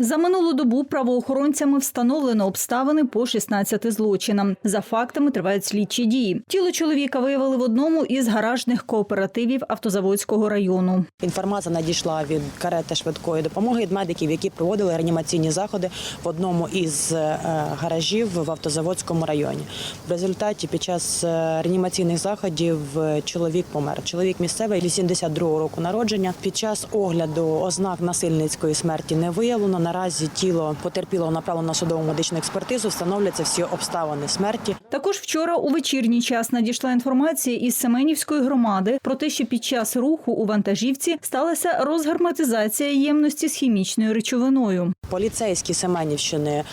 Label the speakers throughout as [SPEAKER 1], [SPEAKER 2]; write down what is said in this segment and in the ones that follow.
[SPEAKER 1] За минулу добу правоохоронцями встановлено обставини по 16 злочинам. За фактами тривають слідчі дії. Тіло чоловіка виявили в одному із гаражних кооперативів Автозаводського району.
[SPEAKER 2] Інформація надійшла від карети швидкої допомоги від медиків, які проводили реанімаційні заходи в одному із е, гаражів в автозаводському районі. В результаті під час е, реанімаційних заходів е, чоловік помер. Чоловік місцевий 82-го року народження. Під час огляду ознак насильницької смерті не виявлено. Наразі тіло потерпілого направлено на судову медичну експертизу. Встановляться всі обставини смерті.
[SPEAKER 1] Також вчора у вечірній час надійшла інформація із Семенівської громади про те, що під час руху у вантажівці сталася розгарматизація ємності з хімічною речовиною.
[SPEAKER 2] Поліцейські Семенівщини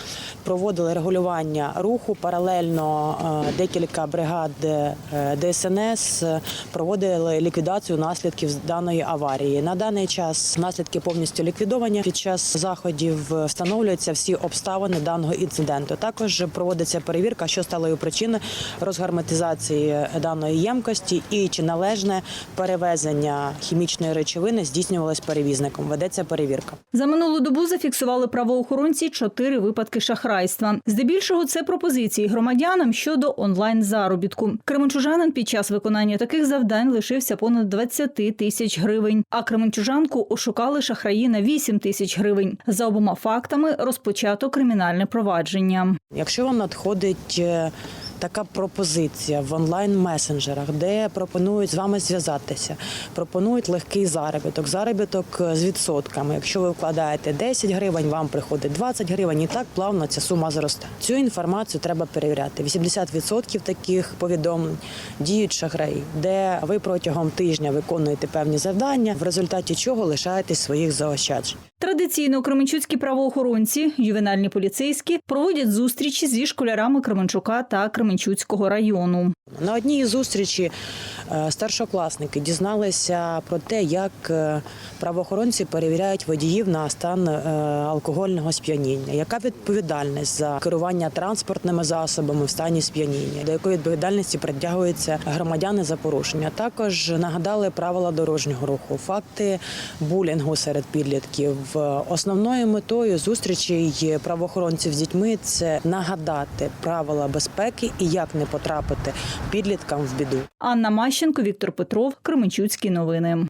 [SPEAKER 2] проводили регулювання руху. Паралельно е, декілька бригад е, ДСНС проводили ліквідацію наслідків даної аварії. На даний час наслідки повністю ліквідовані. Під час заходів встановлюються всі обставини даного інциденту. Також проводиться перевірка, що стало причиною розгарматизації даної ємкості і чи належне перевезення хімічної речовини здійснювалось перевізником. Ведеться перевірка.
[SPEAKER 1] За минулу добу зафіксували правоохоронці чотири випадки шахрайства. Здебільшого це пропозиції громадянам щодо онлайн заробітку. Кременчужанин під час виконання таких завдань лишився понад 20 тисяч гривень. А Кременчужанку ошукали шахраї на 8 тисяч гривень. За обома фактами розпочато кримінальне провадження.
[SPEAKER 2] Якщо вам надходить е, така пропозиція в онлайн месенджерах, де пропонують з вами зв'язатися, пропонують легкий заробіток, заробіток з відсотками. Якщо ви вкладаєте 10 гривень, вам приходить 20 гривень, і так плавно ця сума зросте. Цю інформацію треба перевіряти. 80% таких повідомлень діють шахраї, де ви протягом тижня виконуєте певні завдання, в результаті чого лишаєтесь своїх заощаджень.
[SPEAKER 1] Традиційно кременчуцькі правоохоронці, ювенальні поліцейські проводять зустрічі зі школярами Кременчука та Кременчуцького району.
[SPEAKER 2] На одній зустрічі е, старшокласники дізналися про те, як е, правоохоронці перевіряють водіїв на стан е, алкогольного сп'яніння. Яка відповідальність за керування транспортними засобами в стані сп'яніння, до якої відповідальності притягуються громадяни за порушення? Також нагадали правила дорожнього руху, факти булінгу серед підлітків. Основною метою зустрічей правоохоронців з дітьми це нагадати правила безпеки і як не потрапити підліткам в біду.
[SPEAKER 1] Анна Мащенко, Віктор Петров, Кременчуцькі новини.